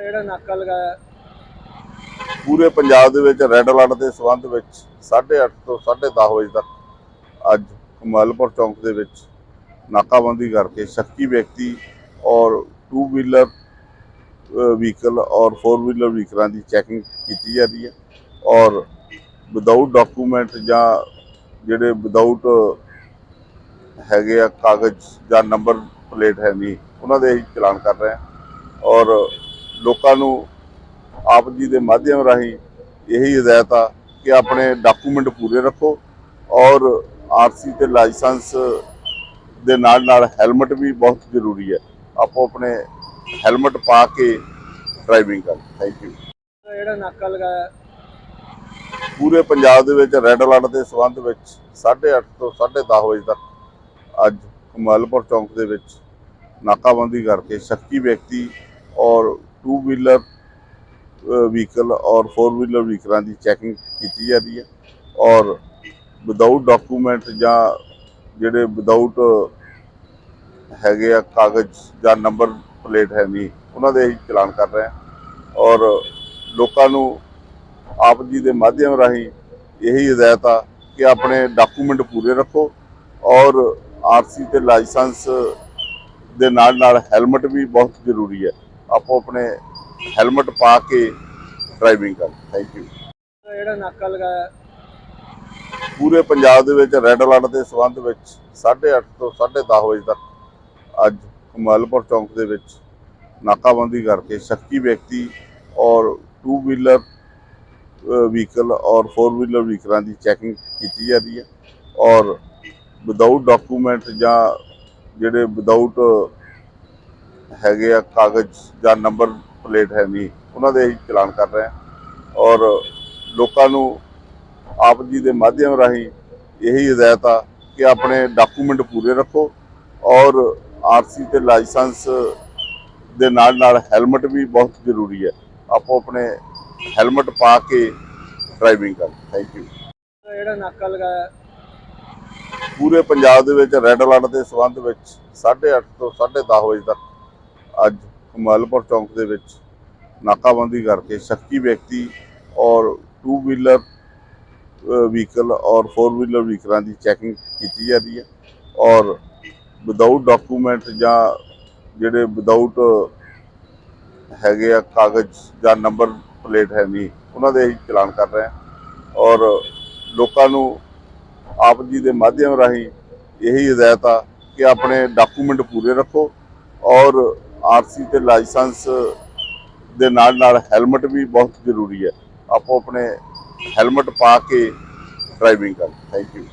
ਜਿਹੜਾ ਨਾਕਾ ਲਗਾਇਆ ਪੂਰੇ ਪੰਜਾਬ ਦੇ ਵਿੱਚ ਰੈੱਡ ਅਲਰਟ ਦੇ ਸਬੰਧ ਵਿੱਚ 8:30 ਤੋਂ 10:30 ਵਜੇ ਤੱਕ ਅੱਜ ਕਮਾਲਪੁਰ ਚੌਂਕ ਦੇ ਵਿੱਚ ਨਾਕਾਬੰਦੀ ਕਰਕੇ ਸ਼ੱਕੀ ਵਿਅਕਤੀ ਔਰ ਟੂ ਵੀਲਰ ਵਹੀਕਲ ਔਰ ਫੋਰ ਵੀਲਰ ਵਹੀਕਲਾਂ ਦੀ ਚੈਕਿੰਗ ਕੀਤੀ ਜਾ ਰਹੀ ਹੈ ਔਰ ਵਿਦਆਊਟ ਡਾਕੂਮੈਂਟ ਜਾਂ ਜਿਹੜੇ ਵਿਦਆਊਟ ਹੈਗੇ ਆ ਕਾਗਜ਼ ਜਾਂ ਨੰਬਰ ਪਲੇਟ ਹੈ ਨਹੀਂ, ਉਹਨਾਂ ਦੇ ਅਸੀਂ ਚਲਾਨ ਕਰ ਰਹੇ ਹਾਂ ਔਰ ਲੋਕਾਂ ਨੂੰ ਆਪ ਜੀ ਦੇ ਮਾਧਿਅਮ ਰਾਹੀਂ ਇਹੀ ਹਦਾਇਤ ਆ ਕਿ ਆਪਣੇ ਡਾਕੂਮੈਂਟ ਪੂਰੇ ਰੱਖੋ ਔਰ ਆਰਸੀ ਤੇ ਲਾਇਸੈਂਸ ਦੇ ਨਾਲ ਨਾਲ ਹੈਲਮਟ ਵੀ ਬਹੁਤ ਜ਼ਰੂਰੀ ਹੈ। ਆਪੋ ਆਪਣੇ ਹੈਲਮਟ ਪਾ ਕੇ ਡਰਾਈਵਿੰਗ ਕਰੋ। ਥੈਂਕ ਯੂ ਜਿਹੜਾ ਨਾਕਾ ਲਗਾਇਆ। ਪੂਰੇ ਪੰਜਾਬ ਦੇ ਵਿੱਚ ਰੈੱਡ ਅਲਰਟ ਦੇ ਸਬੰਧ ਵਿੱਚ 8:30 ਤੋਂ 10:30 ਵਜੇ ਤੱਕ ਅੱਜ ਕਮਾਲਪੁਰ ਚੌਂਕ ਦੇ ਵਿੱਚ ਨਾਕਾਬੰਦੀ ਕਰਕੇ ਸ਼ੱਕੀ ਵਿਅਕਤੀ ਔਰ ਟੂ ਵੀਲਰ ਵਹੀਕਲ ਔਰ ਫੋਰ ਵੀਲਰ ਵਹੀਕਲਾਂ ਦੀ ਚੈਕਿੰਗ ਕੀਤੀ ਜਾ ਰਹੀ ਹੈ ਔਰ ਵਿਦਆਊਟ ਡਾਕੂਮੈਂਟ ਜਾਂ ਜਿਹੜੇ ਵਿਦਆਊਟ uh, ਹੈਗੇ ਆ ਕਾਗਜ਼ ਜਾਂ ਨੰਬਰ ਪਲੇਟ ਹੈ ਨਹੀਂ, ਉਹਨਾਂ ਦੇ ਅਸੀਂ ਚਲਾਨ ਕਰ ਰਹੇ ਹਾਂ ਔਰ ਲੋਕਾਂ ਨੂੰ ਆਪ ਜੀ ਦੇ ਮਾਧਿਅਮ ਰਾਹੀਂ ਇਹੀ ਹਦਾਇਤ ਆ ਕਿ ਆਪਣੇ ਡਾਕੂਮੈਂਟ ਪੂਰੇ ਰੱਖੋ ਔਰ ਆਰਸੀ ਤੇ ਲਾਇਸੈਂਸ ਦੇ ਨਾਲ ਨਾਲ ਹੈਲਮਟ ਵੀ ਬਹੁਤ ਜ਼ਰੂਰੀ ਹੈ। ਆਪੋ ਆਪਣੇ ਹੈਲਮਟ ਪਾ ਕੇ ਡਰਾਈਵਿੰਗ ਕਰੋ ਥੈਂਕ ਯੂ ਜਿਹੜਾ ਨਾਕਾ ਲਗਾਇਆ। ਪੂਰੇ ਪੰਜਾਬ ਦੇ ਵਿੱਚ ਰੈੱਡ ਅਲਰਟ ਦੇ ਸਬੰਧ ਵਿੱਚ 8:30 ਤੋਂ 10:30 ਵਜੇ ਤੱਕ ਅੱਜ ਕਮਾਲਪੁਰ ਚੌਂਕ ਦੇ ਵਿੱਚ ਨਾਕਾਬੰਦੀ ਕਰਕੇ ਸ਼ੱਕੀ ਵਿਅਕਤੀ ਔਰ ਟੂ ਵੀਲਰ ਵਹੀਕਲ ਔਰ ਫੋਰ ਵੀਲਰ ਵਹੀਕਲਾਂ ਦੀ ਚੈਕਿੰਗ ਕੀਤੀ ਜਾ ਰਹੀ ਹੈ ਔਰ ਵਿਦਆਊਟ ਡਾਕੂਮੈਂਟ ਜਾਂ ਜਿਹੜੇ ਵਿਦਆਊਟ ਹੈਗੇ ਆ ਕਾਗਜ਼ ਜਾਂ ਨੰਬਰ ਪਲੇਟ ਹੈ ਨਹੀਂ ਉਹਨਾਂ ਦੇ ਅਸੀਂ ਚਲਾਨ ਕਰ ਰਹੇ ਹਾਂ ਔਰ ਲੋਕਾਂ ਨੂੰ ਆਪ ਜੀ ਦੇ ਮਾਧਿਅਮ ਰਾਹੀਂ ਇਹੀ ਹਦਾਇਤ ਆ ਕਿ ਆਪਣੇ ਡਾਕੂਮੈਂਟ ਪੂਰੇ ਰੱਖੋ ਔਰ ਆਰਸੀ ਤੇ ਲਾਇਸੈਂਸ ਦੇ ਨਾਲ ਨਾਲ ਹੈਲਮਟ ਵੀ ਬਹੁਤ ਜ਼ਰੂਰੀ ਹੈ। ਆਪੋ ਆਪਣੇ ਹੈਲਮਟ ਪਾ ਕੇ ਡਰਾਈਵਿੰਗ ਕਰੋ। ਥੈਂਕ ਯੂ ਜਿਹੜਾ ਨਾਕਾ ਲਗਾਇਆ। ਪੂਰੇ ਪੰਜਾਬ ਦੇ ਵਿੱਚ ਰੈੱਡ ਅਲਰਟ ਦੇ ਸਬੰਧ ਵਿੱਚ 8:30 ਤੋਂ 10:30 ਵਜੇ ਤੱਕ ਅੱਜ ਕਮਾਲਪੁਰ ਚੌਂਕ ਦੇ ਵਿੱਚ ਨਾਕਾਬੰਦੀ ਕਰਕੇ ਸ਼ੱਕੀ ਵਿਅਕਤੀ ਔਰ ਟੂ ਵੀਲਰ ਵਹੀਕਲ ਔਰ ਫੋਰ ਵੀਲਰ ਵਹੀਕਲਾਂ ਦੀ ਚੈਕਿੰਗ ਕੀਤੀ ਜਾ ਰਹੀ ਹੈ ਔਰ ਵਿਦਆਊਟ ਡਾਕੂਮੈਂਟ ਜਾਂ ਜਿਹੜੇ ਵਿਦਆਊਟ ਹੈਗੇ ਆ ਕਾਗਜ਼ ਜਾਂ ਨੰਬਰ ਪਲੇਟ ਹੈ ਨਹੀਂ, ਉਹਨਾਂ ਦੇ ਹੀ ਚਲਾਨ ਕਰ ਰਹੇ ਹਾਂ ਔਰ ਲੋਕਾਂ ਨੂੰ ਆਪ ਜੀ ਦੇ ਮਾਧਿਅਮ ਰਾਹੀਂ ਇਹੀ ਹਦਾਇਤ ਆ ਕਿ ਆਪਣੇ ਡਾਕੂਮੈਂਟ ਪੂਰੇ ਰੱਖੋ ਔਰ ਆਰਸੀ ਤੇ ਲਾਇਸੈਂਸ ਦੇ ਨਾਲ ਨਾਲ ਹੈਲਮਟ ਵੀ ਬਹੁਤ ਜ਼ਰੂਰੀ ਹੈ। ਆਪੋ ਆਪਣੇ ਹੈਲਮਟ ਪਾ ਕੇ ਡਰਾਈਵਿੰਗ ਕਰ। Thank you.